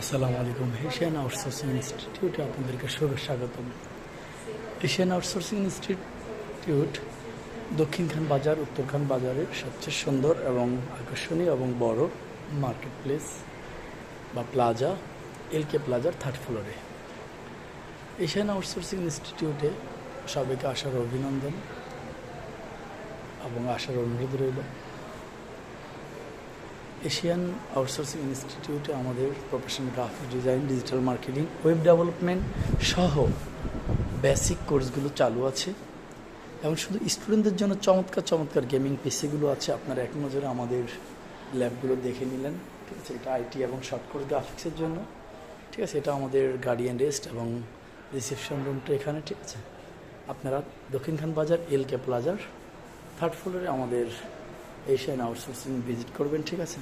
আসসালামু আলাইকুম। Asian outsourcing ইনস্টিটিউটে আপনাদেরকে স্বাগতম এশিয়ান আউটসোর্সিং ইনস্টিটিউট দক্ষিণখান বাজার উত্তরখান বাজারের সবচেয়ে সুন্দর এবং আকর্ষণীয় এবং বড় মার্কেট প্লেস বা প্লাজা, এলকে প্লাজার থার্ড ফ্লোরে। এশিয়ান আউটসোর্সিং ইনস্টিটিউটে সবাইকে আসার অভিনন্দন এবং আসার অনুরোধ রইল। এশিয়ান আউটসোর্সিং ইনস্টিটিউটে আমাদের professional graphic design digital marketing web development সহ বেসিক কোর্সগুলো চালু আছে। এবং শুধু স্টুডেন্টদের জন্য চমৎকার চমৎকার গেমিং পিসিগুলো আছে। আপনারা এক নজরে আমাদের ল্যাবগুলো দেখে নিলেন। ঠিক আছে, এটা আইটি এবং শর্টকট গ্রাফিক্সের জন্য। ঠিক আছে, এটা আমাদের গার্ডিয়ান রেস্ট এবং রিসেপশন রুমটা এখানে, ঠিক আছে। আপনারা দক্ষিণখান বাজার এল কে প্লাজার থার্ড ফ্লোরে আমাদের এশিয়ান আউটসোর্সিং ভিজিট করবেন ঠিক আছে?